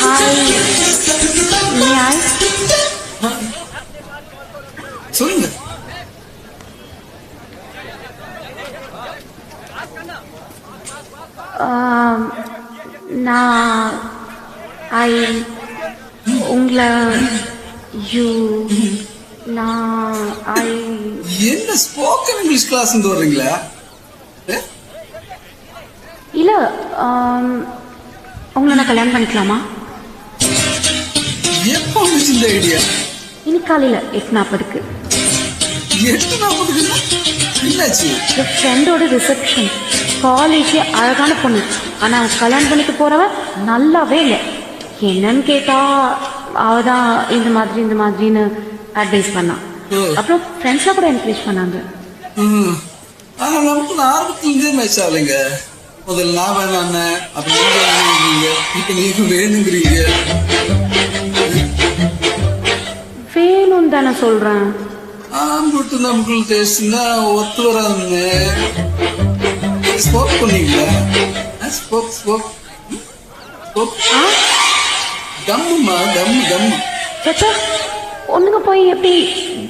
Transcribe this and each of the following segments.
Hi Nyay சொல்லுங்க ஆம், நான் ஐ உங்களை யூ நான் ஐ என்ன ஸ்போக்கன் இங்கிலீஷ் கிளாஸ் வர்றீங்களா ஏ? இல்லை ஆம், உங்களை நான் கல்யாணம் பண்ணிக்கலாமா? எப்போ வந்துச்சு இந்த ஐடியா இன்னைக்கு காலையில் எட்டு நாற்பதுக்கு எட்டு நாற்பதுக்குன்னா என்னாச்சு? என் ஃப்ரெண்டோட ரிசப்ஷன் காலேஜே அழகான பொண்ணு. ஆனால் அவன் கல்யாணம் பண்ணிக்க போறவ நல்லாவே இல்லை. என்னன்னு கேட்டா அவ தான் இந்த மாதிரி இந்த மாதிரின்னு அட்வைஸ் பண்ணான். அப்புறம் ஃப்ரெண்ட்ஸ்லாம் கூட என்கரேஜ் பண்ணாங்க. ஆரம்பத்துல இருந்தே மேட்ச் ஆகலைங்க. முதல்ல நான் வேணாண்ண அப்ப நீங்க வேணுங்கிறீங்க இப்ப நீங்க வேணுங்கிறீங்க? வேணும்னு தானே சொல்றேன். ஆம்புட்டு நமக்குள்ள டேஸ்ட்னா ஒத்து வராதுங்க ஸ்போக் பண்ணீங்களா? ஸ்போக் ஸ்போக் ஸ்போக் தம்முமா தம்மு தம்மு சச்சா பொண்ணுங்க போய் எப்படி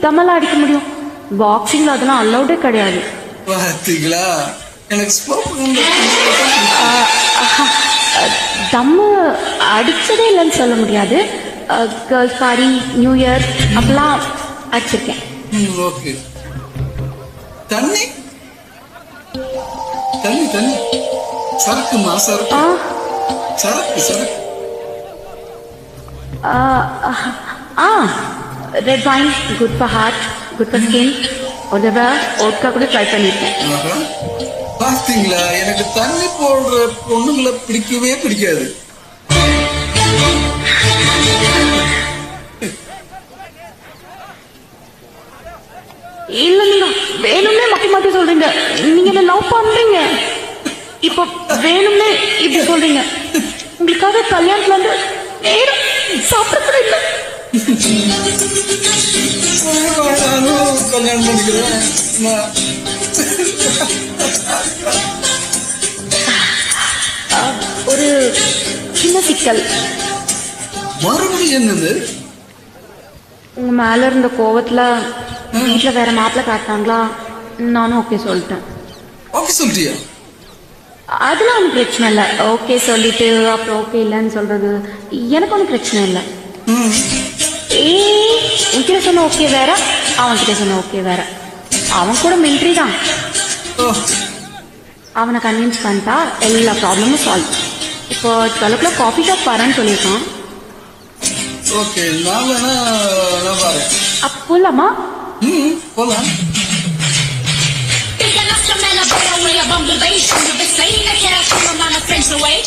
தமெல்லாம் அடிக்க முடியும்? பாக்ஸிங்ல அதெல்லாம் அலௌடே கிடையாது. பார்த்தீங்களா எனக்கு தம்மு அடிச்சதே இல்லைன்னு சொல்ல முடியாது. கேர்ள்ஸ் பார்ட்டி நியூ இயர் அப்பெல்லாம் அடிச்சிருக்கேன். ஓகே தண்ணி? தண்ணி தண்ணி. சரக்குமா சரக்கு. சரக்கு சரக்கு. ஆ, red wine good for heart good for skin ஒரு தடவை ஓட்கா கூட ட்ரை பண்ணியிருக்கேன். பாத்தீங்களா? எனக்கு தண்ணி போடுற பொண்ணுங்களை பிடிக்கவே பிடிக்காது. இல்ல நீங்க வேணும்னே மாத்தி மாத்தி சொல்றீங்க. நீங்க என்ன லவ் பண்றீங்க? இப்போ வேணும்னே இப்படி சொல்றீங்க. உங்களுக்காக கல்யாணத்துல இருந்து நேரம் சாப்பிட கூட இல்லை கல்யாணம் பண்ணிக்கிறேன். ஒரு சின்ன சிக்கல். மறுபடியும் என்னது? உங்க மேல இருந்த கோவத்துல வீட்டுல வேற மாப்பிள்ளை காட்டாங்களா நானும் ஓகே சொல்லிட்டேன். ஓகே சொல்லிட்டியா அதெல்லாம் ஒன்றும் பிரச்சனை இல்லை. ஓகே சொல்லிட்டு அப்புறம் ஓகே இல்லைன்னு சொல்றது எனக்கு ஒன்றும் பிரச்சனை இல்லை. ஏ உன்கிட்ட சொன்ன ஓகே வேற அவன்கிட்ட சொன்ன ஓகே வேற. அவன் கூட மிலிட்ரி தான். அவனை கன்வின்ஸ் பண்ணிட்டா எல்லா ப்ராப்ளமும் சால்வ் இப்போ டுவெல் ஓ காஃபி ஷாப் வரேன்னு சொல்லியிருக்கான். ஓகே நான் வேணா நான் வரேன். அப்போ போலாமா? ம் put away.